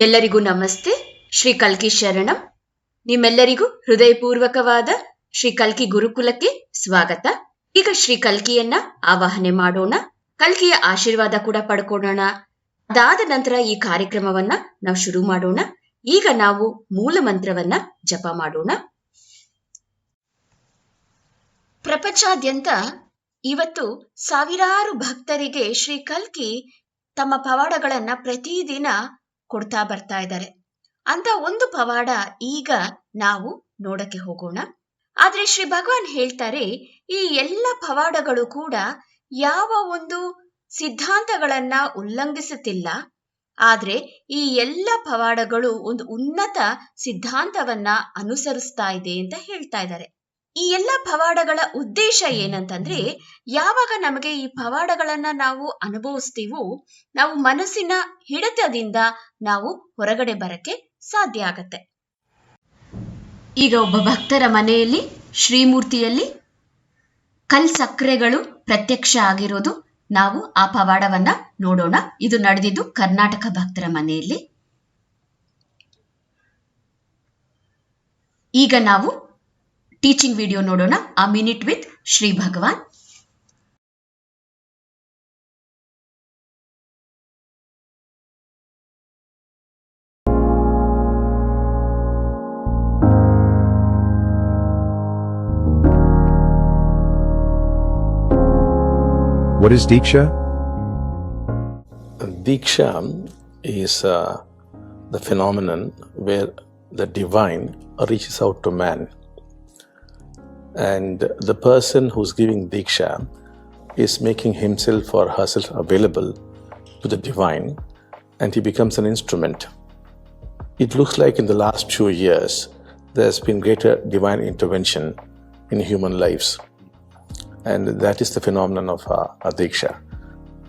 ಎಲ್ಲರಿಗೂ ನಮಸ್ತೆ. ಶ್ರೀ ಕಲ್ಕಿ ಶರಣಂ. ನಿಮ್ಮೆಲ್ಲರಿಗೂ ಹೃದಯಪೂರ್ವಕವಾದ ಶ್ರೀ ಕಲ್ಕಿ ಗುರುಕುಲಕ್ಕೆ ಸ್ವಾಗತ. ಈಗ ಶ್ರೀ ಕಲ್ಕಿಯನ್ನ ಆವಾಹನೆ ಮಾಡೋಣ. ಕಲ್ಕಿಯ ಆಶೀರ್ವಾದ ಕೂಡ ಪಡ್ಕೊಳ್ಳೋಣ. ಅದಾದ ನಂತರ ಈ ಕಾರ್ಯಕ್ರಮವನ್ನ ನಾವು ಶುರು ಮಾಡೋಣ. ಈಗ ನಾವು ಮೂಲ ಮಂತ್ರವನ್ನ ಜಪ ಮಾಡೋಣ. ಪ್ರಪಂಚಾದ್ಯಂತ ಇವತ್ತು ಸಾವಿರಾರು ಭಕ್ತರಿಗೆ ಶ್ರೀ ಕಲ್ಕಿ ತಮ್ಮ ಪವಾಡಗಳನ್ನ ಪ್ರತಿದಿನ ಕೊಡ್ತಾ ಬರ್ತಾ ಇದ್ದಾರೆ. ಅಂತ ಒಂದು ಪವಾಡ ಈಗ ನಾವು ನೋಡಕ್ಕೆ ಹೋಗೋಣ. ಆದ್ರೆ ಶ್ರೀ ಭಗವಾನ್ ಹೇಳ್ತಾರೆ, ಈ ಎಲ್ಲ ಪವಾಡಗಳು ಕೂಡ ಯಾವ ಒಂದು ಸಿದ್ಧಾಂತಗಳನ್ನ ಉಲ್ಲಂಘಿಸುತ್ತಿಲ್ಲ. ಆದ್ರೆ ಈ ಎಲ್ಲ ಪವಾಡಗಳು ಒಂದು ಉನ್ನತ ಸಿದ್ಧಾಂತವನ್ನ ಅನುಸರಿಸ್ತಾ ಇದೆ ಅಂತ ಹೇಳ್ತಾ ಇದ್ದಾರೆ. ಈ ಎಲ್ಲ ಪವಾಡಗಳ ಉದ್ದೇಶ ಏನಂತಂದ್ರೆ, ಯಾವಾಗ ನಮಗೆ ಈ ಪವಾಡಗಳನ್ನ ನಾವು ಅನುಭವಿಸ್ತೀವೋ, ನಾವು ಮನಸ್ಸಿನ ಹಿಡಿತದಿಂದ ನಾವು ಹೊರಗಡೆ ಬರಕ್ಕೆ ಸಾಧ್ಯ ಆಗತ್ತೆ. ಈಗ ಒಬ್ಬ ಭಕ್ತರ ಮನೆಯಲ್ಲಿ, ಶ್ರೀಮೂರ್ತಿಯಲ್ಲಿ ಕಲ್ ಸಕ್ಕರೆಗಳು ಪ್ರತ್ಯಕ್ಷ ಆಗಿರೋದು ನಾವು ಆ ಪವಾಡವನ್ನ ನೋಡೋಣ. ಇದು ನಡೆದಿದ್ದು ಕರ್ನಾಟಕ ಭಕ್ತರ ಮನೆಯಲ್ಲಿ. ಈಗ ನಾವು ಟೀಚಿಂಗ್ ವಿಡಿಯೋ ನೋಡೋಣ ಆ minute with Shri Bhagwan What is Diksha? Diksha is uh, the phenomenon where the divine reaches out to man. And the person who's giving Diksha is making himself or herself available to the divine and he becomes an instrument. It looks like in the last few years there's been greater divine intervention in human lives. And that is the phenomenon of uh, a Diksha.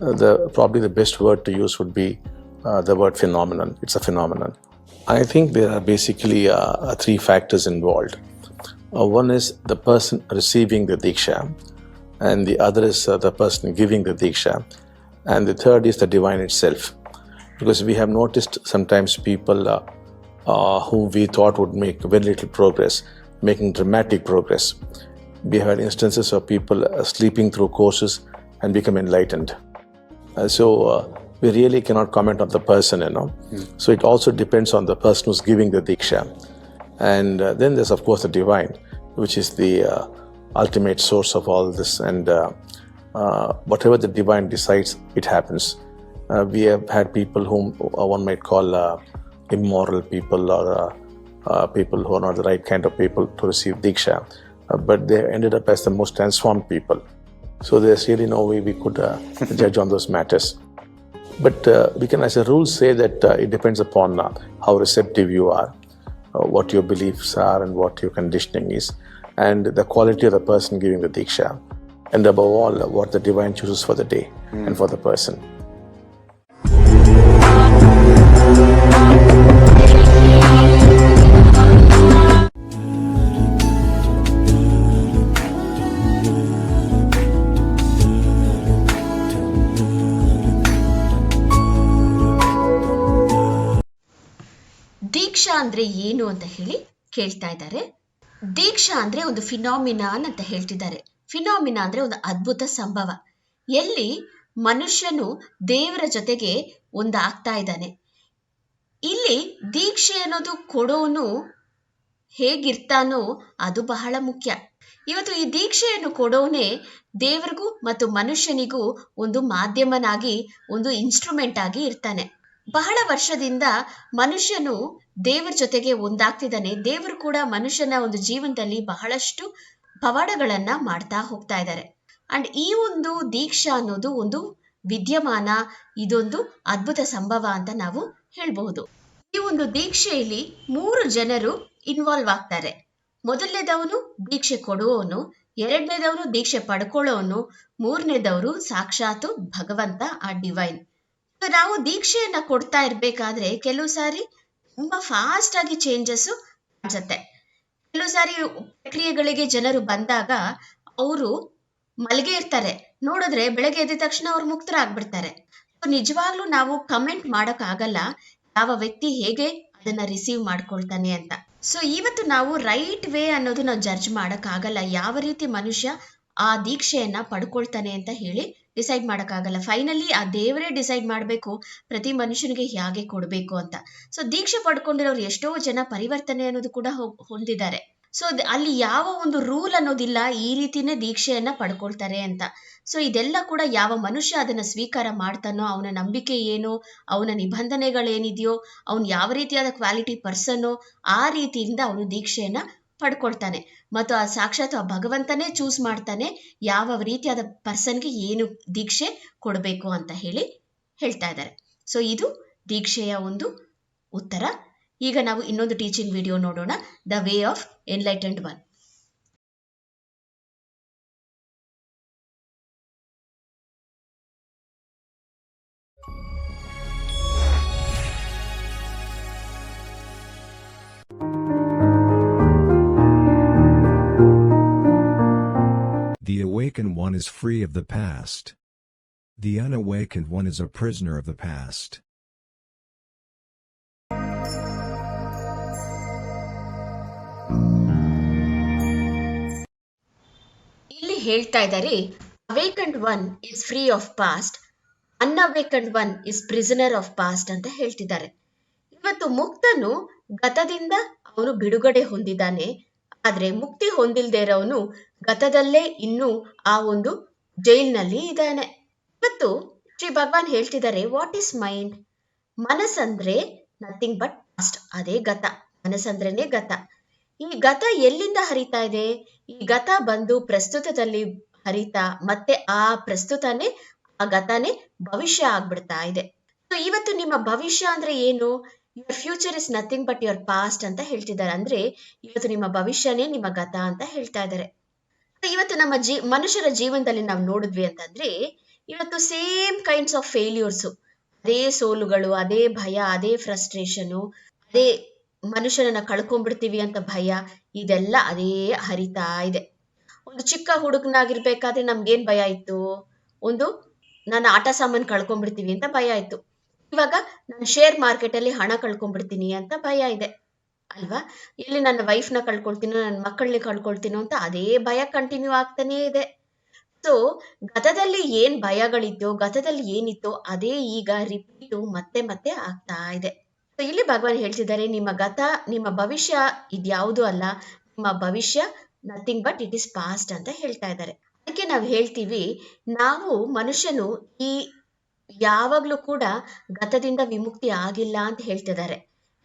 Uh, the probably the best word to use would be uh, the word phenomenon. It's a phenomenon. I think there are basically uh, three factors involved. Uh, one is the person receiving the diksha, and the other is uh, the person giving the diksha, and the third is the divine itself. Because we have noticed sometimes people uh, uh, whom we thought would make very little progress, making dramatic progress. We have had instances of people uh, sleeping through courses and become enlightened. Uh, so uh, we really cannot comment on the person, you know. So it also depends on the person who's giving the diksha. And uh, then there's of course the divine, which is the uh, ultimate source of all this. And uh, whatever the divine decides, it happens. We have had people whom one might call immoral people or uh, people who are not the right kind of people to receive diksha, uh, but they ended up as the most transformed people. So there's really no way we could uh, judge on those matters. But we can, as a rule, say that it depends upon how receptive you are, what your beliefs are, and what your conditioning is, and the quality of the person giving the diksha, and above all, uh, what the divine chooses for the day and for the person. ಅಂದ್ರೆ ಏನು ಅಂತ ಹೇಳಿ ಕೇಳ್ತಾ ಇದ್ದಾರೆ. ದೀಕ್ಷಾ ಅಂದ್ರೆ ಒಂದು ಫಿನಾಮಿನಾನ್ ಅಂತ ಹೇಳ್ತಿದ್ದಾರೆ. ಫಿನಾಮಿನಾ ಅಂದ್ರೆ ಒಂದು ಅದ್ಭುತ ಸಂಭವ. ಎಲ್ಲಿ ಮನುಷ್ಯನು ದೇವರ ಜೊತೆಗೆ ಒಂದಾಗ್ತಾ ಇದ್ದಾನೆ. ಇಲ್ಲಿ ದೀಕ್ಷೆ ಅನ್ನೋದು ಕೊಡೋನು ಹೇಗಿರ್ತಾನೋ ಅದು ಬಹಳ ಮುಖ್ಯ. ಇವತ್ತು ಈ ದೀಕ್ಷೆಯನ್ನು ಕೊಡೋನೇ ದೇವರಿಗೂ ಮತ್ತು ಮನುಷ್ಯನಿಗೂ ಒಂದು ಮಾಧ್ಯಮನಾಗಿ, ಒಂದು ಇನ್ಸ್ಟ್ರೂಮೆಂಟ್ ಆಗಿ ಇರ್ತಾನೆ. ಬಹಳ ವರ್ಷದಿಂದ ಮನುಷ್ಯನು ದೇವರ ಜೊತೆಗೆ ಒಂದಾಗ್ತಿದ್ದಾನೆ. ದೇವರು ಕೂಡ ಮನುಷ್ಯನ ಒಂದು ಜೀವನದಲ್ಲಿ ಬಹಳಷ್ಟು ಪವಾಡಗಳನ್ನ ಮಾಡ್ತಾ ಹೋಗ್ತಾ ಇದ್ದಾರೆ. ಅಂಡ್ ಈ ಒಂದು ದೀಕ್ಷಾ ಅನ್ನೋದು ಒಂದು ವಿದ್ಯಮಾನ, ಇದೊಂದು ಅದ್ಭುತ ಸಂಭವ ಅಂತ ನಾವು ಹೇಳಬಹುದು. ಈ ಒಂದು ದೀಕ್ಷೆಯಲ್ಲಿ ಮೂರು ಜನರು ಇನ್ವಾಲ್ವ್ ಆಗ್ತಾರೆ. ಮೊದಲನೇದವನು ದೀಕ್ಷೆ ಕೊಡುವವನು, ಎರಡನೇದವನು ದೀಕ್ಷೆ ಪಡ್ಕೊಳ್ಳೋನು, ಮೂರನೇದವರು ಸಾಕ್ಷಾತ್ ಭಗವಂತ ಆ ಡಿವೈನ್ ನಾವು ದೀಕ್ಷೆಯನ್ನ ಕೊಡ್ತಾ ಇರ್ಬೇಕಾದ್ರೆ ಕೆಲವು ಸಾರಿ ತುಂಬಾ ಫಾಸ್ಟ್ ಆಗಿ ಚೇಂಜಸ್ ಅನ್ಸತ್ತೆ ಕೆಲವು ಸಾರಿ ಪ್ರಕ್ರಿಯೆಗಳಿಗೆ ಜನರು ಬಂದಾಗ ಅವರು ಮಲಗೆ ಇರ್ತಾರೆ. ನೋಡಿದ್ರೆ ಬೆಳಗ್ಗೆ ಎದ್ದ ತಕ್ಷಣ ಅವ್ರು ಮುಕ್ತರಾಗ್ಬಿಡ್ತಾರೆ. ನಿಜವಾಗ್ಲೂ ನಾವು ಕಮೆಂಟ್ ಮಾಡಕ್ ಆಗಲ್ಲ ಯಾವ ವ್ಯಕ್ತಿ ಹೇಗೆ ಅದನ್ನ ರಿಸೀವ್ ಮಾಡ್ಕೊಳ್ತಾನೆ ಅಂತ. ಸೊ ಇವತ್ತು ನಾವು ರೈಟ್ ವೇ ಅನ್ನೋದು ನಾವು ಜಡ್ಜ್ ಆಗಲ್ಲ ಯಾವ ರೀತಿ ಮನುಷ್ಯ ಆ ದೀಕ್ಷೆಯನ್ನ ಪಡ್ಕೊಳ್ತಾನೆ ಅಂತ ಹೇಳಿ ಡಿಸೈಡ್ ಮಾಡೋಕ್ಕಾಗಲ್ಲ. ಫೈನಲಿ ಆ ದೇವರೇ ಡಿಸೈಡ್ ಮಾಡಬೇಕು, ಪ್ರತಿ ಮನುಷ್ಯನಿಗೆ ಹೇಗೆ ಕೊಡಬೇಕು ಅಂತ. ಸೊ ದೀಕ್ಷೆ ಪಡ್ಕೊಂಡಿರೋರು ಎಷ್ಟೋ ಜನ ಪರಿವರ್ತನೆ ಅನ್ನೋದು ಕೂಡ ಹೊಂದಿದ್ದಾರೆ. ಸೊ ಅಲ್ಲಿ ಯಾವ ಒಂದು ರೂಲ್ ಅನ್ನೋದಿಲ್ಲ, ಈ ರೀತಿನೇ ದೀಕ್ಷೆಯನ್ನ ಪಡ್ಕೊಳ್ತಾರೆ ಅಂತ. ಸೊ ಇದೆಲ್ಲ ಕೂಡ ಯಾವ ಮನುಷ್ಯ ಅದನ್ನ ಸ್ವೀಕಾರ ಮಾಡ್ತಾನೋ, ಅವನ ನಂಬಿಕೆ ಏನು, ಅವನ ನಿಬಂಧನೆಗಳೇನಿದೆಯೋ, ಅವನು ಯಾವ ರೀತಿಯಾದ ಕ್ವಾಲಿಟಿ ಪರ್ಸನ್ನು ಆ ರೀತಿಯಿಂದ ಅವನು ದೀಕ್ಷೆಯನ್ನ ಪಡ್ಕೊಳ್ತಾನೆ. ಮತ್ತು ಆ ಸಾಕ್ಷಾತ್ ಆ ಭಗವಂತನೇ ಚೂಸ್ ಮಾಡ್ತಾನೆ ಯಾವ ರೀತಿಯಾದ ಪರ್ಸನ್ಗೆ ಏನು ದೀಕ್ಷೆ ಕೊಡಬೇಕು ಅಂತ ಹೇಳಿ ಹೇಳ್ತಾ ಇದ್ದಾರೆ. ಸೊ ಇದು ದೀಕ್ಷೆಯ ಒಂದು ಉತ್ತರ. ಈಗ ನಾವು ಇನ್ನೊಂದು ಟೀಚಿಂಗ್ ವಿಡಿಯೋ ನೋಡೋಣ. The way of enlightened one awakened one is free of the past. The unawakened one is a prisoner of the past. ಇಲ್ಲಿ ಹೇಳ್ತಾ ಇದ್ದಾರೆ awakened one is free of past unawakened one is prisoner of past ಅಂತ ಹೇಳ್ತಿದ್ದಾರೆ ಇವತ್ತು ಮುಕ್ತನು ಗತದಿಂದ ಅವನು ಬಿಡುಗಡೆ ಹೊಂದಿದ್ದಾನೆ ಆದ್ರೆ ಮುಕ್ತಿ ಹೊಂದಿಲ್ದೆ ಇರೋವನು ಗತದಲ್ಲೇ ಇನ್ನೂ ಆ ಒಂದು ಜೈಲ್ನಲ್ಲಿ ಇದ್ದಾನೆ. ಇವತ್ತು ಶ್ರೀ ಭಗವಾನ್ ಹೇಳ್ತಿದ್ದಾರೆ ವಾಟ್ ಈಸ್ ಮೈಂಡ್ ಮನಸ್ಸಂದ್ರೆ ನಥಿಂಗ್ ಬಟ್ ಪಾಸ್ಟ್ ಅದೇ ಗತ. ಮನಸ್ಸಂದ್ರೇನೆ ಗತ. ಈ ಗತ ಎಲ್ಲಿಂದ ಹರಿತಾ ಇದೆ? ಈ ಗತ ಬಂದು ಪ್ರಸ್ತುತದಲ್ಲಿ ಹರಿತಾ, ಮತ್ತೆ ಆ ಪ್ರಸ್ತುತನೇ, ಆ ಗತನೇ ಭವಿಷ್ಯ ಆಗ್ಬಿಡ್ತಾ ಇದೆ. ಇವತ್ತು ನಿಮ್ಮ ಭವಿಷ್ಯ ಅಂದ್ರೆ ಏನು? Your future is nothing but your past ಅಂತ ಹೇಳ್ತಿದ್ದಾರೆ. ಅಂದ್ರೆ ಇವತ್ತು ನಿಮ್ಮ ಭವಿಷ್ಯನೇ ನಿಮ್ಮ ಗತ ಅಂತ ಹೇಳ್ತಾ ಇದ್ದಾರೆ. ಇವತ್ತು ನಮ್ಮ ಜೀ, ಮನುಷ್ಯರ ಜೀವನದಲ್ಲಿ ನಾವು ನೋಡಿದ್ವಿ ಅಂತಂದ್ರೆ ಇವತ್ತು ಸೇಮ್ ಕೈಂಡ್ಸ್ ಆಫ್ ಫೇಲ್ಯೂರ್ಸ್ ಅದೇ ಸೋಲುಗಳು, ಅದೇ ಭಯ, ಅದೇ ಫ್ರಸ್ಟ್ರೇಷನು ಅದೇ ಮನುಷ್ಯನನ್ನ ಕಳ್ಕೊಂಡ್ಬಿಡ್ತೀವಿ ಅಂತ ಭಯ, ಇದೆಲ್ಲ ಅದೇ ಹರಿತಾ ಇದೆ. ಒಂದು ಚಿಕ್ಕ ಹುಡುಗನಾಗಿರ್ಬೇಕಾದ್ರೆ ನಮ್ಗೇನ್ ಭಯ ಇತ್ತು? ಒಂದು ನಾನು ಆಟ ಸಾಮಾನು ಕಳ್ಕೊಂಡ್ಬಿಡ್ತೀವಿ ಅಂತ ಭಯ ಇತ್ತು. ಇವಾಗ ನಾನು ಶೇರ್ ಮಾರ್ಕೆಟ್ ಅಲ್ಲಿ ಹಣ ಕಳ್ಕೊಂಡ್ಬಿಡ್ತೀನಿ ಅಂತ ಭಯ ಇದೆ. ಅಲ್ವಾ? ಇಲ್ಲಿ ನನ್ನ ವೈಫ್ನ ಕಳ್ಕೊಳ್ತೀನೋ, ನನ್ನ ಮಕ್ಕಳನ್ನ ಕಳ್ಕೊಳ್ತೀನೋ ಅಂತ ಅದೇ ಭಯ ಕಂಟಿನ್ಯೂ ಆಗ್ತಾನೇ ಇದೆ. ಸೊ ಗತದಲ್ಲಿ ಏನ್ ಭಯಗಳಿದ್ಯೋ ಗತದಲ್ಲಿ ಏನಿತ್ತೋ ಅದೇ ಈಗ ರಿಪೀಟು ಮತ್ತೆ ಮತ್ತೆ ಆಗ್ತಾ ಇದೆ. ಸೊ ಇಲ್ಲಿ ಭಗವಾನ್ ಹೇಳ್ತಿದ್ದಾರೆ, ನಿಮ್ಮ ಗತ, ನಿಮ್ಮ ಭವಿಷ್ಯ ಇದ್ಯಾವುದು ಅಲ್ಲ, ನಿಮ್ಮ ಭವಿಷ್ಯ nothing but it is past ಅಂತ ಹೇಳ್ತಾ ಇದ್ದಾರೆ. ಅದಕ್ಕೆ ನಾವು ಹೇಳ್ತೀವಿ, ನಾವು ಮನುಷ್ಯನು ಈ ಯಾವಾಗ್ಲೂ ಕೂಡ ಗತದಿಂದ ವಿಮುಕ್ತಿ ಆಗಿಲ್ಲ ಅಂತ ಹೇಳ್ತಿದ್ದಾರೆ.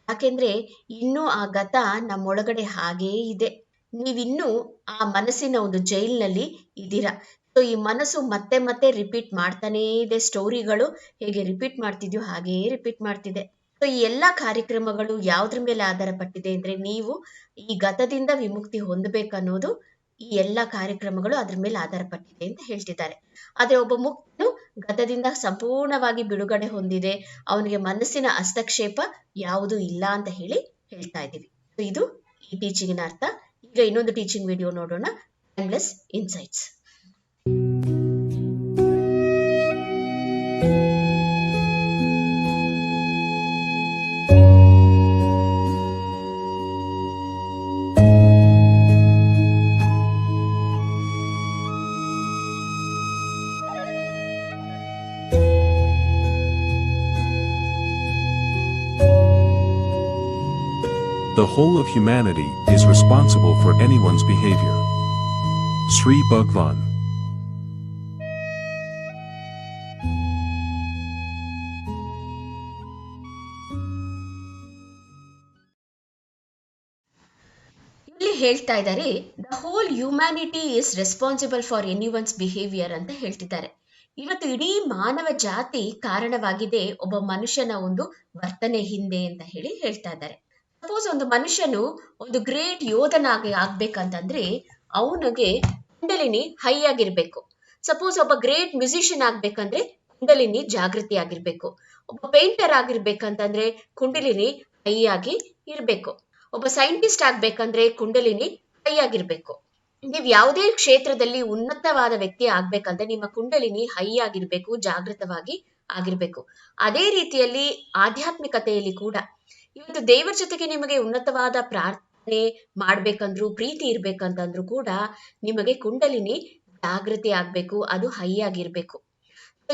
ಯಾಕೆಂದ್ರೆ ಇನ್ನೂ ಆ ಗತ ನಮ್ಮೊಳಗಡೆ ಹಾಗೇ ಇದೆ. ನೀವಿನ್ನೂ ಆ ಮನಸ್ಸಿನ ಒಂದು ಜೈಲ್ನಲ್ಲಿ ಇದ್ದೀರಾ? ಸೊ ಈ ಮನಸ್ಸು ಮತ್ತೆ ಮತ್ತೆ ರಿಪೀಟ್ ಮಾಡ್ತಾನೇ ಇದೆ. ಸ್ಟೋರಿಗಳು ಹೇಗೆ ರಿಪೀಟ್ ಮಾಡ್ತಿದ್ಯೋ ಹಾಗೇ ರಿಪೀಟ್ ಮಾಡ್ತಿದೆ. ಸೊ ಈ ಎಲ್ಲಾ ಕಾರ್ಯಕ್ರಮಗಳು ಯಾವ್ದ್ರ ಮೇಲೆ ಆಧಾರ ಪಟ್ಟಿದೆ ಅಂದ್ರೆ ನೀವು ಈ ಗತದಿಂದ ವಿಮುಕ್ತಿ ಹೊಂದಬೇಕನ್ನೋದು ಈ ಎಲ್ಲಾ ಕಾರ್ಯಕ್ರಮಗಳು ಅದ್ರ ಮೇಲೆ ಆಧಾರ ಪಟ್ಟಿದೆ ಅಂತ ಹೇಳ್ತಿದ್ದಾರೆ. ಆದ್ರೆ ಒಬ್ಬ ಮುಕ್ತನು ಗತದಿಂದ ಸಂಪೂರ್ಣವಾಗಿ ಬಿಡುಗಡೆ ಹೊಂದಿದೆ. ಅವನಿಗೆ ಮನಸ್ಸಿನ ಹಸ್ತಕ್ಷೇಪ ಯಾವುದು ಇಲ್ಲ ಅಂತ ಹೇಳಿ ಹೇಳ್ತಾ ಇದ್ದೀವಿ. ಇದು ಈ ಟೀಚಿಂಗಿನ ಅರ್ಥ. ಈಗ ಇನ್ನೊಂದು ಟೀಚಿಂಗ್ ವಿಡಿಯೋ ನೋಡೋಣ. Timeless insights whole of humanity is responsible for anyone's behavior. Sri Bhagavan ಹೇಳ್ತಾ ಇದ್ದಾರೆ the whole humanity is responsible for anyone's behaviour ಅಂತ ಹೇಳ್ತಿದ್ದಾರೆ. ಇವತ್ತು ಇಡೀ ಮಾನವ ಜಾತಿ ಕಾರಣವಾಗಿದೆ, ಒಬ್ಬ ಮನುಷ್ಯನ ಒಂದು ವರ್ತನೆ ಹಿಂದೆ ಅಂತ ಹೇಳಿ ಹೇಳ್ತಾ ಇದ್ದಾರೆ. ಸಪೋಸ್ ಒಂದು ಮನುಷ್ಯನು ಒಂದು ಗ್ರೇಟ್ ಯೋಧನಾಗಿ ಆಗ್ಬೇಕಂತಂದ್ರೆ ಅವನಿಗೆ ಕುಂಡಲಿನಿ ಹೈ ಆಗಿರ್ಬೇಕು. ಸಪೋಸ್ ಒಬ್ಬ ಗ್ರೇಟ್ ಮ್ಯೂಸಿಷಿಯನ್ ಆಗ್ಬೇಕಂದ್ರೆ ಕುಂಡಲಿನಿ ಜಾಗೃತಿ ಆಗಿರ್ಬೇಕು. ಒಬ್ಬ ಪೇಂಟರ್ ಆಗಿರ್ಬೇಕಂತಂದ್ರೆ ಕುಂಡಲಿನಿ ಹೈ ಆಗಿ ಇರ್ಬೇಕು. ಒಬ್ಬ ಸೈಂಟಿಸ್ಟ್ ಆಗ್ಬೇಕಂದ್ರೆ ಕುಂಡಲಿನಿ ಹೈ ಆಗಿರ್ಬೇಕು. ನೀವು ಯಾವುದೇ ಕ್ಷೇತ್ರದಲ್ಲಿ ಉನ್ನತವಾದ ವ್ಯಕ್ತಿ ಆಗ್ಬೇಕಂದ್ರೆ ನಿಮ್ಮ ಕುಂಡಲಿನಿ ಹೈ ಆಗಿರ್ಬೇಕು, ಜಾಗೃತವಾಗಿ ಆಗಿರ್ಬೇಕು. ಅದೇ ರೀತಿಯಲ್ಲಿ ಆಧ್ಯಾತ್ಮಿಕತೆಯಲ್ಲಿ ಕೂಡ. ಇವತ್ತು ದೇವರ ಜೊತೆಗೆ ನಿಮಗೆ ಉನ್ನತವಾದ ಪ್ರಾರ್ಥನೆ ಮಾಡ್ಬೇಕಂದ್ರು, ಪ್ರೀತಿ ಇರ್ಬೇಕಂತಂದ್ರು ಕೂಡ ನಿಮಗೆ ಕುಂಡಲಿನಿ ಜಾಗೃತಿ ಆಗ್ಬೇಕು, ಅದು ಹೈ ಆಗಿರ್ಬೇಕು.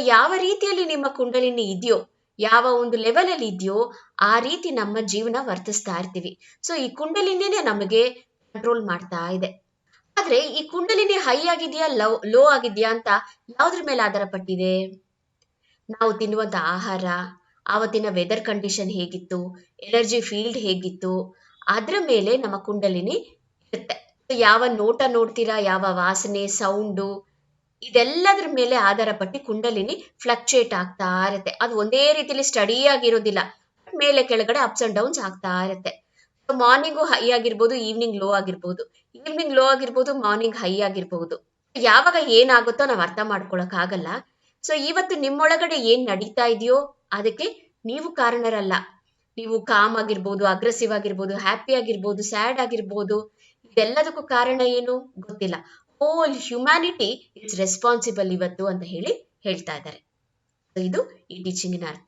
ಯಾವ ರೀತಿಯಲ್ಲಿ ನಿಮ್ಮ ಕುಂಡಲಿನಿ ಇದೆಯೋ, ಯಾವ ಒಂದು ಲೆವೆಲ್ ಅಲ್ಲಿ ಇದೆಯೋ, ಆ ರೀತಿ ನಮ್ಮ ಜೀವನ ವರ್ತಿಸ್ತಾ ಇರ್ತೀವಿ. ಸೊ ಈ ಕುಂಡಲಿನೇ ನಮಗೆ ಕಂಟ್ರೋಲ್ ಮಾಡ್ತಾ ಇದೆ. ಆದ್ರೆ, ಈ ಕುಂಡಲಿನಿ ಹೈ ಆಗಿದೆಯಾ, ಲೋ ಲೋ ಆಗಿದೆಯಾ ಅಂತ ಯಾವ್ದ್ರ ಮೇಲೆ ಆಧಾರ ಪಟ್ಟಿದೆ ನಾವು ತಿನ್ನುವಂತ ಆಹಾರ ಆವತ್ತಿನ ವೆದರ್ ಕಂಡೀಷನ್ ಹೇಗಿತ್ತು? ಎನರ್ಜಿ ಫೀಲ್ಡ್ ಹೇಗಿತ್ತು? ಅದ್ರ ಮೇಲೆ ನಮ್ಮ ಕುಂಡಲಿನಿ ಇರುತ್ತೆ. ಯಾವ ನೋಟ ನೋಡ್ತೀರಾ? ಯಾವ ವಾಸನೆ ಸೌಂಡು ಇದೆಲ್ಲದ್ರ ಮೇಲೆ ಆಧಾರ ಪಟ್ಟಿ ಕುಂಡಲಿನಿ ಫ್ಲಕ್ಚುಯೇಟ್ ಆಗ್ತಾ ಇರುತ್ತೆ. ಅದು ಒಂದೇ ರೀತಿಲಿ ಸ್ಟಡಿ ಆಗಿರೋದಿಲ್ಲ. ಮೇಲೆ ಕೆಳಗಡೆ ಅಪ್ಸ್ ಅಂಡ್ ಡೌನ್ಸ್ ಆಗ್ತಾ ಇರುತ್ತೆ. ಮಾರ್ನಿಂಗು ಹೈ ಆಗಿರ್ಬೋದು ಈವ್ನಿಂಗ್ ಲೋ ಆಗಿರ್ಬೋದು. ಈವ್ನಿಂಗ್ ಲೋ ಆಗಿರ್ಬೋದು ಮಾರ್ನಿಂಗ್ ಹೈ ಆಗಿರ್ಬೋದು. ಯಾವಾಗ ಏನಾಗುತ್ತೋ ನಾವು ಅರ್ಥ ಮಾಡ್ಕೊಳಕ್ ಆಗಲ್ಲ. ಸೊ ಇವತ್ತು ನಿಮ್ಮೊಳಗಡೆ ಏನ್ ನಡೀತಾ ಇದೆಯೋ ಅದಕ್ಕೆ ನೀವು ಕಾರಣರಲ್ಲ. ನೀವು ಕಾಮ್ ಆಗಿರ್ಬೋದು ಅಗ್ರೆಸಿವ್ ಆಗಿರ್ಬೋದು ಹ್ಯಾಪಿ ಆಗಿರ್ಬೋದು ಸ್ಯಾಡ್ ಆಗಿರ್ಬೋದು, ಇದೆಲ್ಲದಕ್ಕೂ ಕಾರಣ ಏನು ಗೊತ್ತಿಲ್ಲ. ಹೋಲ್ ಹ್ಯುಮ್ಯಾನಿಟಿ ಇಟ್ಸ್ ರೆಸ್ಪಾನ್ಸಿಬಲ್ ಇವತ್ತು ಅಂತ ಹೇಳಿ ಹೇಳ್ತಾ ಇದ್ದಾರೆ. ಇದು ಈ ಟೀಚಿಂಗಿನ ಅರ್ಥ.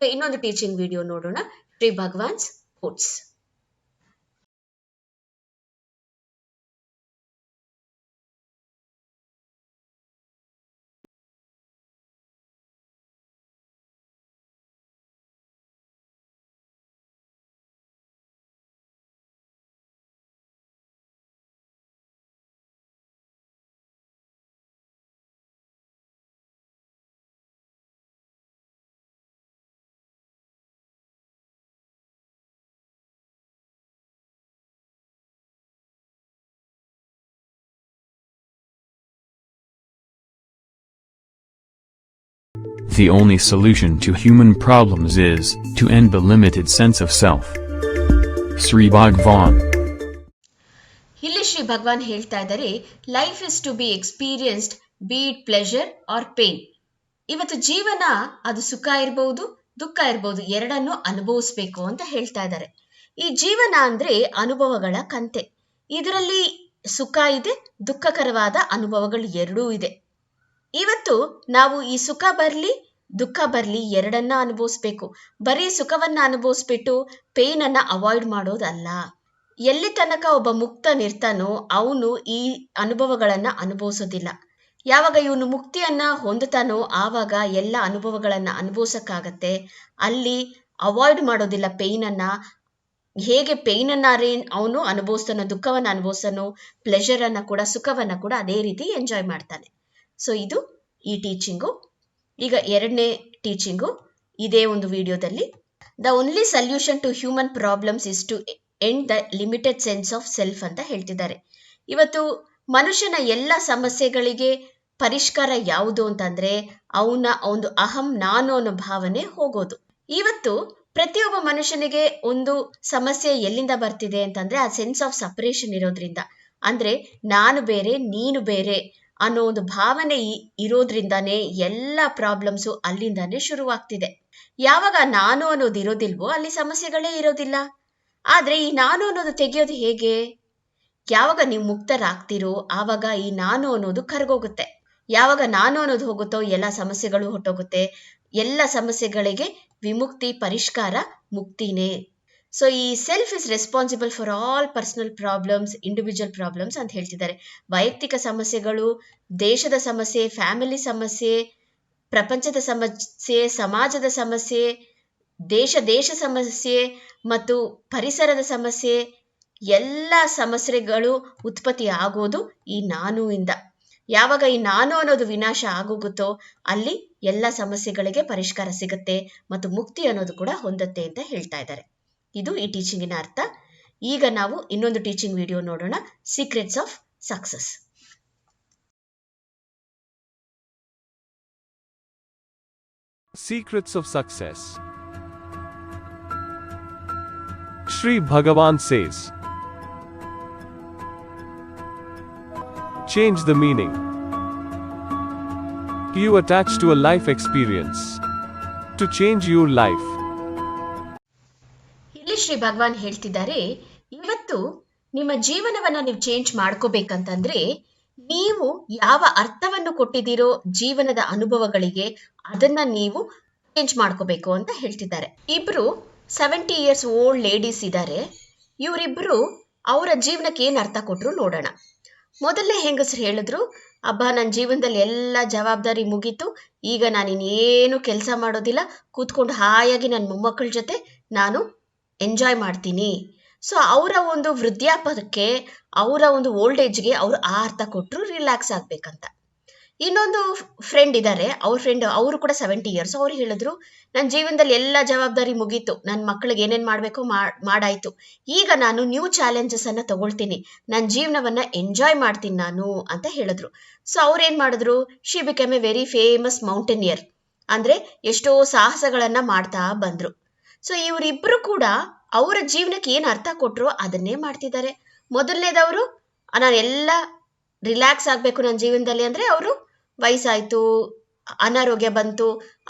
ಇನ್ನೊಂದು ಟೀಚಿಂಗ್ ವಿಡಿಯೋ ನೋಡೋಣ. Shri Bhagavan's quotes The only solution to human problems is to end the limited sense of self. Sri Bhagavan ಇಲ್ಲಿ ಶ್ರೀ ಭಗವಾನ್ ಹೇಳ್ತಾ ಇದ್ದಾರೆ life is to be experienced be it pleasure or pain ಇವತ್ತು ಜೀವನ ಅದು ಸುಖ ಇರಬಹುದು ದುಃಖ ಇರಬಹುದು ಎರಡನ್ನು ಅನುಭವಿಸ್ಬೇಕು ಅಂತ ಹೇಳ್ತಾ ಇದ್ದಾರೆ. ಈ ಜೀವನ ಅಂದ್ರೆ ಅನುಭವಗಳ ಕಂತೆ. ಇದರಲ್ಲಿ ಸುಖ ಇದೆ, ದುಃಖಕರವಾದ ಅನುಭವಗಳು ಎರಡೂ ಇದೆ. ಇವತ್ತು ನಾವು ಈ ಸುಖ ಬರಲಿ, ದುಃಖ ಬರಲಿ ಎರಡನ್ನ ಅನುಭವಿಸ್ಬೇಕು. ಬರೀ ಸುಖವನ್ನ ಅನುಭವಿಸ್ಬಿಟ್ಟು ಪೇನ್ ಅನ್ನ ಅವಾಯ್ಡ್ ಮಾಡೋದಲ್ಲ. ಎಲ್ಲಿ ತನಕ ಒಬ್ಬ ಮುಕ್ತನಿರ್ತಾನೋ ಅವನು ಈ ಅನುಭವಗಳನ್ನ ಅನುಭವಿಸೋದಿಲ್ಲ. ಯಾವಾಗ ಇವನು ಮುಕ್ತಿಯನ್ನ ಹೊಂದುತ್ತಾನೋ ಆವಾಗ ಎಲ್ಲ ಅನುಭವಗಳನ್ನ ಅನುಭವಿಸಕ್ಕಾಗತ್ತೆ. ಅಲ್ಲಿ ಅವಾಯ್ಡ್ ಮಾಡೋದಿಲ್ಲ ಪೇಯ್ನನ್ನು ಹೇಗೆ ಪೇಯ್ನನ್ನು ರೇ ಅವನು ಅನುಭವಿಸ್ತಾನೋ, ದುಃಖವನ್ನ ಅನುಭವಿಸ್ತಾನೋ ಪ್ಲೆಷರ್ ಅನ್ನ ಕೂಡ, ಸುಖವನ್ನ ಕೂಡ ಅದೇ ರೀತಿ ಎಂಜಾಯ್ ಮಾಡ್ತಾನೆ. ಸೊ ಇದು ಈ ಟೀಚಿಂಗು ಈಗ ಎರಡನೇ ಟೀಚಿಂಗು ಇದೇ ಒಂದು ವಿಡಿಯೋದಲ್ಲಿ the only solution to human problems is to end the limited sense of self ಅಂತ ಹೇಳ್ತಿದ್ದಾರೆ. ಇವತ್ತು ಮನುಷ್ಯನ ಎಲ್ಲ ಸಮಸ್ಯೆಗಳಿಗೆ ಪರಿಷ್ಕಾರ ಯಾವುದು ಅಂತಂದ್ರೆ, ಅವನ ಒಂದು ಅಹಂ ನಾನು ಅನ್ನೋ ಭಾವನೆ ಹೋಗೋದು. ಇವತ್ತು ಪ್ರತಿಯೊಬ್ಬ ಮನುಷ್ಯನಿಗೆ ಒಂದು ಸಮಸ್ಯೆ ಎಲ್ಲಿಂದ ಬರ್ತಿದೆ ಅಂತಂದ್ರೆ, ಆ ಸೆನ್ಸ್ ಆಫ್ ಸಪರೇಷನ್ ಇರೋದ್ರಿಂದ. ಅಂದ್ರೆ, ನಾನು ಬೇರೆ, ನೀನು ಬೇರೆ ಅನ್ನೋ ಒಂದು ಭಾವನೆ ಇರೋದ್ರಿಂದಾನೇ ಎಲ್ಲ ಪ್ರಾಬ್ಲಮ್ಸು ಅಲ್ಲಿಂದಾನೇ ಶುರುವಾಗ್ತಿದೆ. ಯಾವಾಗ ನಾನು ಅನ್ನೋದು ಇರೋದಿಲ್ವೋ ಅಲ್ಲಿ ಸಮಸ್ಯೆಗಳೇ ಇರೋದಿಲ್ಲ. ಆದ್ರೆ ಈ ನಾನು ಅನ್ನೋದು ತೆಗೆಯೋದು ಹೇಗೆ? ಯಾವಾಗ ನೀವು ಮುಕ್ತರಾಗ್ತಿರೋ ಆವಾಗ ಈ ನಾನು ಅನ್ನೋದು ಕರಗೋಗುತ್ತೆ. ಯಾವಾಗ ನಾನು ಅನ್ನೋದು ಹೋಗುತ್ತೋ ಎಲ್ಲ ಸಮಸ್ಯೆಗಳು ಹೊಟ್ಟೋಗುತ್ತೆ ಎಲ್ಲ ಸಮಸ್ಯೆಗಳಿಗೆ ವಿಮುಕ್ತಿ, ಪರಿಷ್ಕಾರ, ಮುಕ್ತಿನೇ. ಸೊ ಈ self is responsible for all personal problems individual problems ಅಂತ ಹೇಳ್ತಿದ್ದಾರೆ. ವೈಯಕ್ತಿಕ ಸಮಸ್ಯೆಗಳು, ದೇಶದ ಸಮಸ್ಯೆ ಫ್ಯಾಮಿಲಿ ಸಮಸ್ಯೆ, ಪ್ರಪಂಚದ ಸಮಸ್ಯೆ, ಸಮಾಜದ ಸಮಸ್ಯೆ, ದೇಶ ದೇಶ ಸಮಸ್ಯೆ ಮತ್ತು ಪರಿಸರದ ಸಮಸ್ಯೆ, ಎಲ್ಲ ಸಮಸ್ಯೆಗಳು ಉತ್ಪತ್ತಿ ಆಗೋದು ಈ ನಾನು ಇಂದ ಯಾವಾಗ ಈ ನಾನು ಅನ್ನೋದು ವಿನಾಶ ಆಗೋಗುತ್ತೋ ಅಲ್ಲಿ ಎಲ್ಲ ಸಮಸ್ಯೆಗಳಿಗೆ ಪರಿಷ್ಕಾರ ಸಿಗುತ್ತೆ ಮತ್ತು ಮುಕ್ತಿ ಅನ್ನೋದು ಕೂಡ ಹೊಂದತ್ತೆ ಅಂತ ಹೇಳ್ತಾ ಇದ್ದಾರೆ. ಇದು ಈ ಟೀಚಿಂಗಿನ ಅರ್ಥ ಈಗ ನಾವು ಇನ್ನೊಂದು ಟೀಚಿಂಗ್ ವಿಡಿಯೋ ನೋಡೋಣ secrets of success Secrets of Success Sri Bhagavan says Change the meaning. You attach to a life experience. To change your life. Shri Bhagavan ಹೇಳ್ತಿದ್ದಾರೆ, ಇವತ್ತು ನಿಮ್ಮ ಜೀವನವನ್ನ ನೀವು ಚೇಂಜ್ ಮಾಡ್ಕೋಬೇಕಂತಂದ್ರೆ, ನೀವು ಯಾವ ಅರ್ಥವನ್ನು ಕೊಟ್ಟಿದ್ದೀರೋ ಜೀವನದ ಅನುಭವಗಳಿಗೆ ಅದನ್ನ ನೀವು ಚೇಂಜ್ ಮಾಡ್ಕೋಬೇಕು ಅಂತ ಹೇಳ್ತಿದ್ದಾರೆ. ಇಬ್ರು ಸೆವೆಂಟಿ ಇಯರ್ಸ್ ಓಲ್ಡ್ ಲೇಡೀಸ್ ಇದ್ದಾರೆ ಇವರಿಬ್ರು ಅವರ ಜೀವನಕ್ಕೆ ಏನು ಅರ್ಥ ಕೊಟ್ರು ನೋಡೋಣ. ಮೊದಲನೇ ಹೆಂಗಸರು ಹೇಳಿದ್ರು, ಅಬ್ಬ ನನ್ನ ಜೀವನದಲ್ಲಿ ಎಲ್ಲ ಜವಾಬ್ದಾರಿ ಮುಗೀತು. ಈಗ ನಾನು ಇನ್ನೇನು ಕೆಲಸ ಮಾಡೋದಿಲ್ಲ. ಕೂತ್ಕೊಂಡು ಹಾಯಾಗಿ ನನ್ನ ಮೊಮ್ಮಕ್ಕಳ ಜೊತೆ ನಾನು ಎಂಜಾಯ್ ಮಾಡ್ತೀನಿ. ಸೊ ಅವರ ಒಂದು ವೃದ್ಧಾಪಕ್ಕೆ ಅವರ ಒಂದು ಓಲ್ಡ್ ಏಜ್ಗೆ ಅವರು ಆ ಅರ್ಥ ಕೊಟ್ಟರು ರಿಲ್ಯಾಕ್ಸ್ ಆಗ್ಬೇಕಂತ. ಇನ್ನೊಂದು ಫ್ರೆಂಡ್ ಇದ್ದಾರೆ ಅವ್ರ ಫ್ರೆಂಡ್ ಅವರು ಕೂಡ ಸೆವೆಂಟಿ ಇಯರ್ಸ್ ಅವ್ರು ಹೇಳಿದ್ರು ನನ್ನ ಜೀವನದಲ್ಲಿ ಎಲ್ಲ ಜವಾಬ್ದಾರಿ ಮುಗೀತು. ನನ್ನ ಮಕ್ಕಳಿಗೆ ಏನೇನು ಮಾಡಬೇಕು ಮಾಡಾಯ್ತು. ಈಗ ನಾನು ನ್ಯೂ ಚಾಲೆಂಜಸ್ ಅನ್ನ ತಗೊಳ್ತೀನಿ. ನನ್ನ ಜೀವನವನ್ನ ಎಂಜಾಯ್ ಮಾಡ್ತೀನಿ ನಾನು, ಅಂತ ಹೇಳಿದ್ರು. ಸೊ ಅವ್ರೇನ್ ಮಾಡಿದ್ರು? She become a very famous mountaineer ಅಂದ್ರೆ ಎಷ್ಟೋ ಸಾಹಸಗಳನ್ನ ಮಾಡ್ತಾ ಬಂದ್ರು. ಸೊ ಇವರಿಬ್ರು ಕೂಡ ಅವರ ಜೀವನಕ್ಕೆ ಏನು ಅರ್ಥ ಕೊಟ್ಟರು ಅದನ್ನೇ ಮಾಡ್ತಿದ್ದಾರೆ. ಮೊದಲನೇದವರು ನಾನು ಎಲ್ಲ ರಿಲ್ಯಾಕ್ಸ್ ಆಗಬೇಕು ನನ್ನ ಜೀವನದಲ್ಲಿ ಅಂದರೆ ಅವರು ವಯಸ್ಸಾಯಿತು, ಅನಾರೋಗ್ಯ ಬಂತು,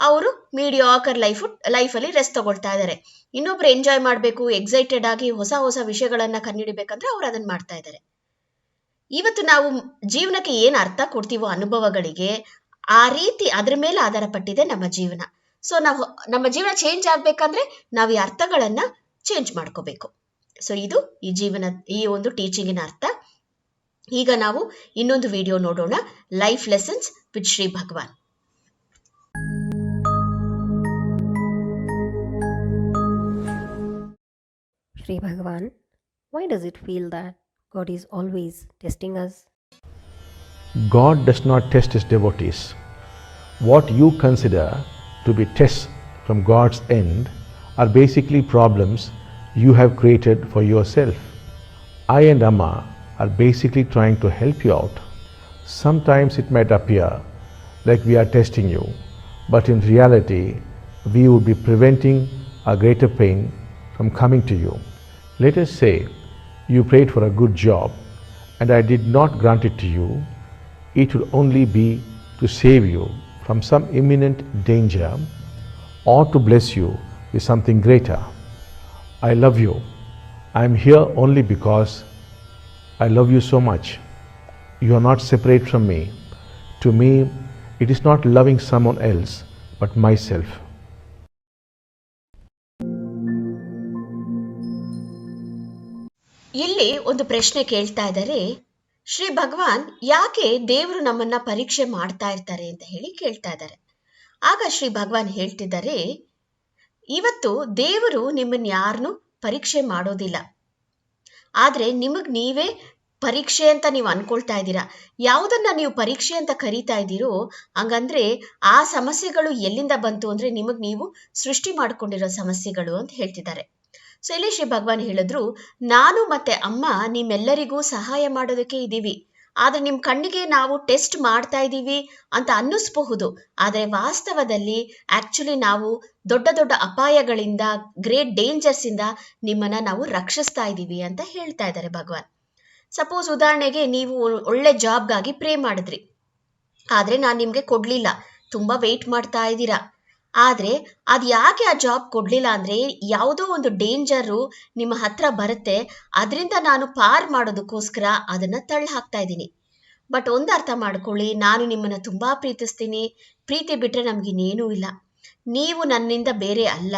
ಅವರು ಮೀಡಿಯಾಕರ್ ಲೈಫ್ ಲೈಫಲ್ಲಿ ರೆಸ್ಟ್ ತಗೊಳ್ತಾ ಇದ್ದಾರೆ ಇನ್ನೊಬ್ರು ಎಂಜಾಯ್ ಮಾಡಬೇಕು ಎಕ್ಸೈಟೆಡ್ ಆಗಿ ಹೊಸ ಹೊಸ ವಿಷಯಗಳನ್ನ ಕಂಡುಹಿಡಿಬೇಕಂದ್ರೆ ಅವ್ರು ಅದನ್ನ ಮಾಡ್ತಾ ಇದ್ದಾರೆ ಇವತ್ತು ನಾವು ಜೀವನಕ್ಕೆ ಏನು ಅರ್ಥ ಕೊಡ್ತೀವೋ ಅನುಭವಗಳಿಗೆ, ಆ ರೀತಿ ಅದ್ರ ಮೇಲೆ ಆಧಾರಪಟ್ಟಿದೆ ನಮ್ಮ ಜೀವನ. ಸೊ ನಾವು ನಮ್ಮ ಜೀವನ ಚೇಂಜ್ ಆಗ್ಬೇಕಂದ್ರೆ ನಾವು ಈ ಅರ್ಥಗಳನ್ನ ಚೇಂಜ್ ಮಾಡ್ಕೋಬೇಕು. ಸೊ ಇದು ಈ ಜೀವನ ಈ ಒಂದು ಟೀಚಿಂಗಿನ ಅರ್ಥ. ಈಗ ನಾವು ಇನ್ನೊಂದು ವಿಡಿಯೋ ನೋಡೋಣ life lessons with Shri Bhagavan Shri Bhagavan why does it feel that God is always testing us God does not test is devotees what you consider to be tests from God's end are basically problems you have created for yourself. I and Amma are basically trying to help you out. Sometimes it might appear like we are testing you, but in reality, we would be preventing a greater pain from coming to you. Let us say you prayed for a good job and I did not grant it to you, it would only be to save you from some imminent danger or to bless you with something greater. I love you. I am here only because I love you so much. You are not separate from me. To me, it is not loving someone else but myself. ಇಲ್ಲಿ ಒಂದು ಪ್ರಶ್ನೆ ಕೇಳ್ತಾ ಇದ್ದಾರೆ ಶ್ರೀ ಭಗವಾನ್ ಯಾಕೆ ದೇವರು ನಮ್ಮನ್ನ ಪರೀಕ್ಷೆ ಮಾಡ್ತಾ ಇರ್ತಾರೆ ಅಂತ ಹೇಳಿ ಕೇಳ್ತಾ ಇದ್ದಾರೆ. ಆಗ ಶ್ರೀ ಭಗವಾನ್ ಹೇಳ್ತಿದ್ದಾರೆ, ಇವತ್ತು ದೇವರು ನಿಮ್ಮನ್ನ ಯಾರನ್ನು ಪರೀಕ್ಷೆ ಮಾಡೋದಿಲ್ಲ. ಆದ್ರೆ ನಿಮಗ್ ನೀವೇ ಪರೀಕ್ಷೆ ಅಂತ ನೀವು ಅನ್ಕೊಳ್ತಾ ಇದ್ದೀರಾ. ಯಾವುದನ್ನ ನೀವು ಪರೀಕ್ಷೆ ಅಂತ ಕರಿತಾ ಇದ್ದೀರೋ, ಹಂಗಂದ್ರೆ ಆ ಸಮಸ್ಯೆಗಳು ಎಲ್ಲಿಂದ ಬಂತು ಅಂದ್ರೆ ನಿಮಗ್ ನೀವು ಸೃಷ್ಟಿ ಮಾಡ್ಕೊಂಡಿರೋ ಸಮಸ್ಯೆಗಳು ಅಂತ ಹೇಳ್ತಿದ್ದಾರೆ. ಶ್ರೀ ಭಗವಾನ್ ಹೇಳಿದ್ರು, ನಾನು ಮತ್ತೆ ಅಮ್ಮ ನಿಮ್ಮೆಲ್ಲರಿಗೂ ಸಹಾಯ ಮಾಡೋದಕ್ಕೆ ಇದ್ದೀವಿ. ಆದ್ರೆ ನಿಮ್ ಕಣ್ಣಿಗೆ ನಾವು ಟೆಸ್ಟ್ ಮಾಡ್ತಾ ಇದ್ದೀವಿ ಅಂತ ಅನ್ನಿಸ್ಬಹುದು. ಆದ್ರೆ ವಾಸ್ತವದಲ್ಲಿ ಆಕ್ಚುಲಿ ನಾವು ದೊಡ್ಡ ದೊಡ್ಡ ಅಪಾಯಗಳಿಂದ, ಗ್ರೇಟ್ ಡೇಂಜರ್ಸ್ ಇಂದ ನಿಮ್ಮನ್ನ ನಾವು ರಕ್ಷಿಸ್ತಾ ಇದ್ದೀವಿ ಅಂತ ಹೇಳ್ತಾ ಇದ್ದಾರೆ ಭಗವಾನ್. ಸಪೋಸ್ ಉದಾಹರಣೆಗೆ ನೀವು ಒಳ್ಳೆ ಜಾಬ್ಗಾಗಿ ಪ್ರೇ ಮಾಡಿದ್ರಿ. ಆದ್ರೆ ನಾನು ನಿಮ್ಗೆ ಕೊಡ್ಲಿಲ್ಲ. ತುಂಬಾ ವೆಯ್ಟ್ ಮಾಡ್ತಾ ಇದ್ದೀರಾ. ಆದ್ರೆ ಅದು ಯಾಕೆ ಆ ಜಾಬ್ ಕೊಡ್ಲಿಲ್ಲ ಅಂದ್ರೆ ಯಾವುದೋ ಒಂದು ಡೇಂಜರು ನಿಮ್ಮ ಹತ್ರ ಬರುತ್ತೆ. ಅದರಿಂದ ನಾನು ಪಾರ್ ಮಾಡೋದಕ್ಕೋಸ್ಕರ ಅದನ್ನ ತಳ್ಳಿ ಹಾಕ್ತಾ ಇದ್ದೀನಿ. ಬಟ್ ಒಂದು ಅರ್ಥ ಮಾಡ್ಕೊಳ್ಳಿ, ನಾನು ನಿಮ್ಮನ್ನ ತುಂಬಾ ಪ್ರೀತಿಸ್ತೀನಿ. ಪ್ರೀತಿ ಬಿಟ್ರೆ ನಮ್ಗಿನ್ನೇನೂ ಇಲ್ಲ. ನೀವು ನನ್ನಿಂದ ಬೇರೆ ಅಲ್ಲ.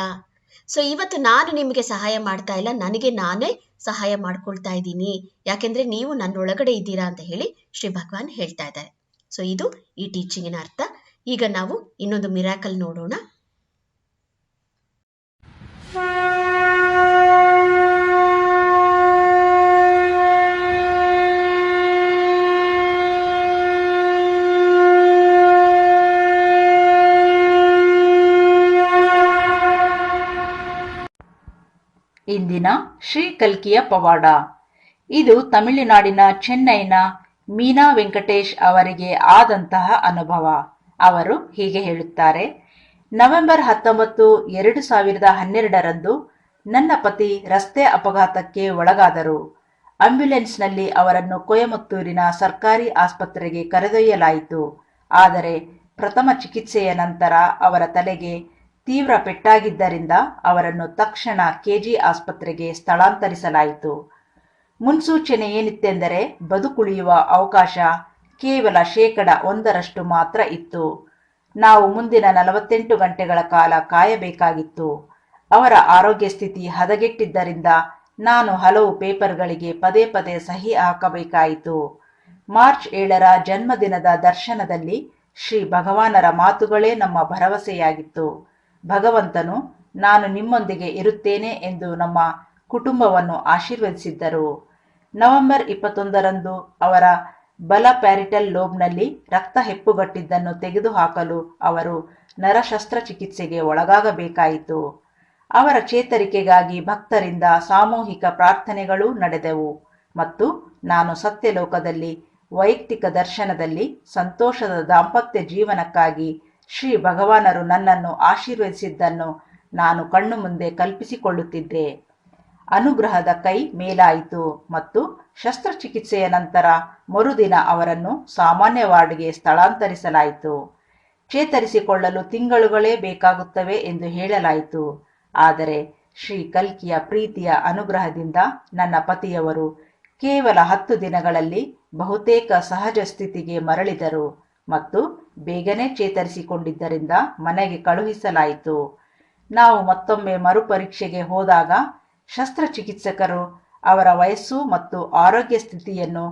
ಸೊ ಇವತ್ತು ನಾನು ನಿಮಗೆ ಸಹಾಯ ಮಾಡ್ತಾ ಇಲ್ಲ, ನನಗೆ ನಾನೇ ಸಹಾಯ ಮಾಡ್ಕೊಳ್ತಾ ಇದ್ದೀನಿ. ಯಾಕೆಂದ್ರೆ ನೀವು ನನ್ನೊಳಗಡೆ ಇದ್ದೀರಾ ಅಂತ ಹೇಳಿ ಶ್ರೀ ಭಗವಾನ್ ಹೇಳ್ತಾ ಇದ್ದಾರೆ. ಸೊ ಇದು ಈ ಟೀಚಿಂಗಿನ ಅರ್ಥ. ಈಗ ನಾವು ಇನ್ನೊಂದು ಮಿರಾಕಲ್ ನೋಡೋಣ. ಇಂದಿನ ಶ್ರೀ ಕಲ್ಕಿಯ ಪವಾಡ. ಇದು ತಮಿಳುನಾಡಿನ ಚೆನ್ನೈನ ಮೀನಾ ವೆಂಕಟೇಶ್ ಅವರಿಗೆ ಆದಂತಹ ಅನುಭವ. ಅವರು ಹೀಗೆ ಹೇಳುತ್ತಾರೆ, ನವೆಂಬರ್ ಹತ್ತೊಂಬತ್ತು ಎರಡು ಸಾವಿರದ ಹನ್ನೆರಡರಂದು ನನ್ನ ಪತಿ ರಸ್ತೆ ಅಪಘಾತಕ್ಕೆ ಒಳಗಾದರು. ಆಂಬ್ಯುಲೆನ್ಸ್ನಲ್ಲಿ ಅವರನ್ನು ಕೊಯಮತ್ತೂರಿನ ಸರ್ಕಾರಿ ಆಸ್ಪತ್ರೆಗೆ ಕರೆದೊಯ್ಯಲಾಯಿತು. ಆದರೆ ಪ್ರಥಮ ಚಿಕಿತ್ಸೆಯ ನಂತರ ಅವರ ತಲೆಗೆ ತೀವ್ರ ಪೆಟ್ಟಾಗಿದ್ದರಿಂದ ಅವರನ್ನು ತಕ್ಷಣ ಕೆಜಿ ಆಸ್ಪತ್ರೆಗೆ ಸ್ಥಳಾಂತರಿಸಲಾಯಿತು. ಮುನ್ಸೂಚನೆ ಏನಿತ್ತೆಂದರೆ ಬದುಕುಳಿಯುವ ಅವಕಾಶ ಕೇವಲ ಶೇಕಡ ಒಂದರಷ್ಟು ಮಾತ್ರ ಇತ್ತು. ನಾವು ಮುಂದಿನ ನಲವತ್ತೆಂಟು ಗಂಟೆಗಳ ಕಾಲ ಕಾಯಬೇಕಾಗಿತ್ತು. ಅವರ ಆರೋಗ್ಯ ಸ್ಥಿತಿ ಹದಗೆಟ್ಟಿದ್ದರಿಂದ ನಾನು ಹಲವು ಪೇಪರ್ಗಳಿಗೆ ಪದೇ ಪದೇ ಸಹಿ ಹಾಕಬೇಕಾಯಿತು. ಮಾರ್ಚ್ ಏಳರ ಜನ್ಮದಿನದ ದರ್ಶನದಲ್ಲಿ ಶ್ರೀ ಭಗವಾನರ ಮಾತುಗಳೇ ನಮ್ಮ ಭರವಸೆಯಾಗಿತ್ತು. ಭಗವಂತನು, ನಾನು ನಿಮ್ಮೊಂದಿಗೆ ಇರುತ್ತೇನೆ ಎಂದು ನಮ್ಮ ಕುಟುಂಬವನ್ನು ಆಶೀರ್ವದಿಸಿದ್ದರು. ನವೆಂಬರ್ ಇಪ್ಪತ್ತೊಂದರಂದು ಅವರ ಬಲ ಪ್ಯಾರಿಟಲ್ ಲೋಬ್ನಲ್ಲಿ ರಕ್ತ ಹೆಪ್ಪುಗಟ್ಟಿದ್ದನ್ನು ತೆಗೆದುಹಾಕಲು ಅವರು ನರಶಸ್ತ್ರಚಿಕಿತ್ಸೆಗೆ ಒಳಗಾಗಬೇಕಾಯಿತು. ಅವರ ಚೇತರಿಕೆಗಾಗಿ ಭಕ್ತರಿಂದ ಸಾಮೂಹಿಕ ಪ್ರಾರ್ಥನೆಗಳೂ ನಡೆದವು ಮತ್ತು ನಾನು ಸತ್ಯಲೋಕದಲ್ಲಿ ವೈಯಕ್ತಿಕ ದರ್ಶನದಲ್ಲಿ ಸಂತೋಷದ ದಾಂಪತ್ಯ ಜೀವನಕ್ಕಾಗಿ ಶ್ರೀ ಭಗವಾನರು ನನ್ನನ್ನು ಆಶೀರ್ವದಿಸಿದ್ದನ್ನು ನಾನು ಕಣ್ಣು ಮುಂದೆ ಕಲ್ಪಿಸಿಕೊಳ್ಳುತ್ತಿದ್ದೆ. ಅನುಗ್ರಹದ ಕೈ ಮೇಲಾಯಿತು ಮತ್ತು ಶಸ್ತ್ರಚಿಕಿತ್ಸೆಯ ನಂತರ ಮರುದಿನ ಅವರನ್ನು ಸಾಮಾನ್ಯ ವಾರ್ಡ್ಗೆ ಸ್ಥಳಾಂತರಿಸಲಾಯಿತು. ಚೇತರಿಸಿಕೊಳ್ಳಲು ತಿಂಗಳುಗಳೇ ಬೇಕಾಗುತ್ತವೆ ಎಂದು ಹೇಳಲಾಯಿತು. ಆದರೆ ಶ್ರೀ ಕಲ್ಕಿಯ ಪ್ರೀತಿಯ ಅನುಗ್ರಹದಿಂದ ನನ್ನ ಪತಿಯವರು ಕೇವಲ ಹತ್ತು ದಿನಗಳಲ್ಲಿ ಬಹುತೇಕ ಸಹಜ ಸ್ಥಿತಿಗೆ ಮರಳಿದರು ಮತ್ತು ಬೇಗನೆ ಚೇತರಿಸಿಕೊಂಡಿದ್ದರಿಂದ ಮನೆಗೆ ಕಳುಹಿಸಲಾಯಿತು. ನಾವು ಮತ್ತೊಮ್ಮೆ ಮರುಪರೀಕ್ಷೆಗೆ ಹೋದಾಗ ಶಸ್ತ್ರಚಿಕಿತ್ಸಕರು ಅವರ ವಯಸ್ಸು ಮತ್ತು ಆರೋಗ್ಯ ಸ್ಥಿತಿಯನ್ನು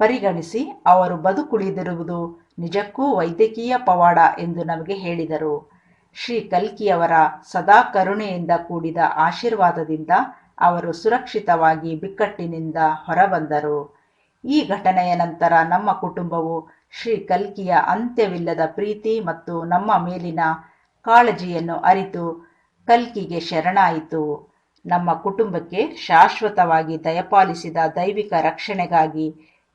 ಪರಿಗಣಿಸಿ ಅವರು ಬದುಕುಳಿದಿರುವುದು ನಿಜಕ್ಕೂ ವೈದ್ಯಕೀಯ ಪವಾಡ ಎಂದು ನಮಗೆ ಹೇಳಿದರು. ಶ್ರೀ ಕಲ್ಕಿಯವರ ಸದಾ ಕರುಣೆಯಿಂದ ಕೂಡಿದ ಆಶೀರ್ವಾದದಿಂದ ಅವರು ಸುರಕ್ಷಿತವಾಗಿ ಬಿಕ್ಕಟ್ಟಿನಿಂದ ಹೊರಬಂದರು. ಈ ಘಟನೆಯ ನಂತರ ನಮ್ಮ ಕುಟುಂಬವು ಶ್ರೀ ಕಲ್ಕಿಯ ಅಂತ್ಯವಿಲ್ಲದ ಪ್ರೀತಿ ಮತ್ತು ನಮ್ಮ ಮೇಲಿನ ಕಾಳಜಿಯನ್ನು ಅರಿತು ಕಲ್ಕಿಗೆ ಶರಣಾಯಿತು. ನಮ್ಮ ಕುಟುಂಬಕ್ಕೆ ಶಾಶ್ವತವಾಗಿ ದಯಪಾಲಿಸಿದ ದೈವಿಕ ರಕ್ಷಣೆಗಾಗಿ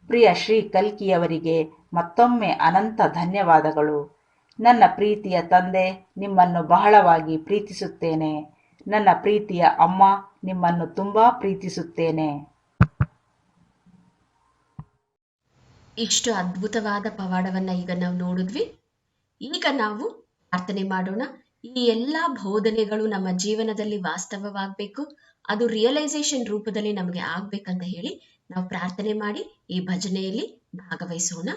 ಪ್ರಿಯ ಶ್ರೀ ಕಲ್ಕಿಯವರಿಗೆ ಮತ್ತೊಮ್ಮೆ ಅನಂತ ಧನ್ಯವಾದಗಳು. ನನ್ನ ಪ್ರೀತಿಯ ತಂದೆ, ನಿಮ್ಮನ್ನು ಬಹಳವಾಗಿ ಪ್ರೀತಿಸುತ್ತೇನೆ. ನನ್ನ ಪ್ರೀತಿಯ ಅಮ್ಮ, ನಿಮ್ಮನ್ನು ತುಂಬ ಪ್ರೀತಿಸುತ್ತೇನೆ. ಇಷ್ಟು ಅದ್ಭುತವಾದ ಪವಾಡವನ್ನು ಈಗ ನಾವು ನೋಡಿದ್ವಿ. ಈಗ ನಾವು ಪ್ರಾರ್ಥನೆ ಮಾಡೋಣ. ಈ ಎಲ್ಲಾ ಬೋಧನೆಗಳು ನಮ್ಮ ಜೀವನದಲ್ಲಿ ವಾಸ್ತವವಾಗಬೇಕು. ಅದು ರಿಯಲೈಸೇಷನ್ ರೂಪದಲ್ಲಿ ನಮಗೆ ಆಗ್ಬೇಕಂತ ಹೇಳಿ ನಾವು ಪ್ರಾರ್ಥನೆ ಮಾಡಿ ಈ ಭಜನೆಯಲ್ಲಿ ಭಾಗವಹಿಸೋಣ.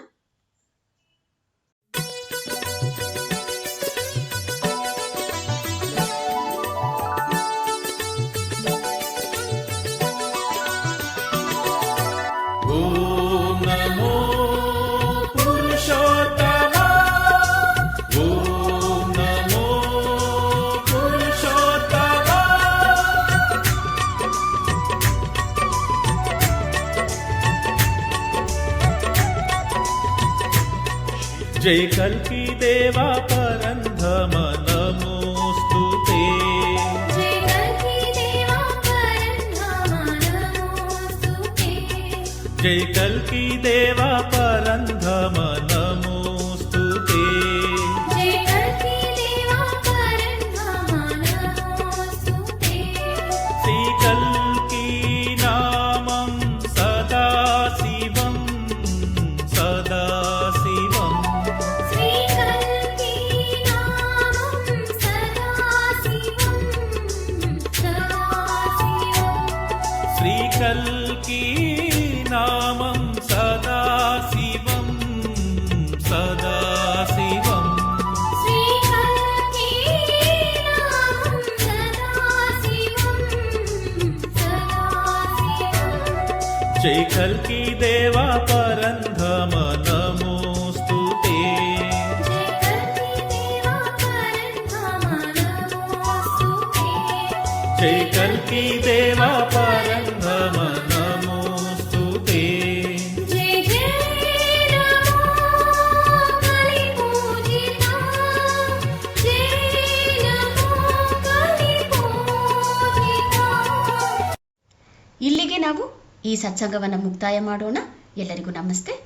జై కల్కి దేవా పరంధమ నమోస్తు జై కల్కి దేవా ప జై కల్కి దేవా పరంధమ నమోస్తు జై కల్కి దేవా ಈ ಸತ್ಸಂಗವನ್ನು ಮುಕ್ತಾಯ ಮಾಡೋಣ. ಎಲ್ಲರಿಗೂ ನಮಸ್ತೆ.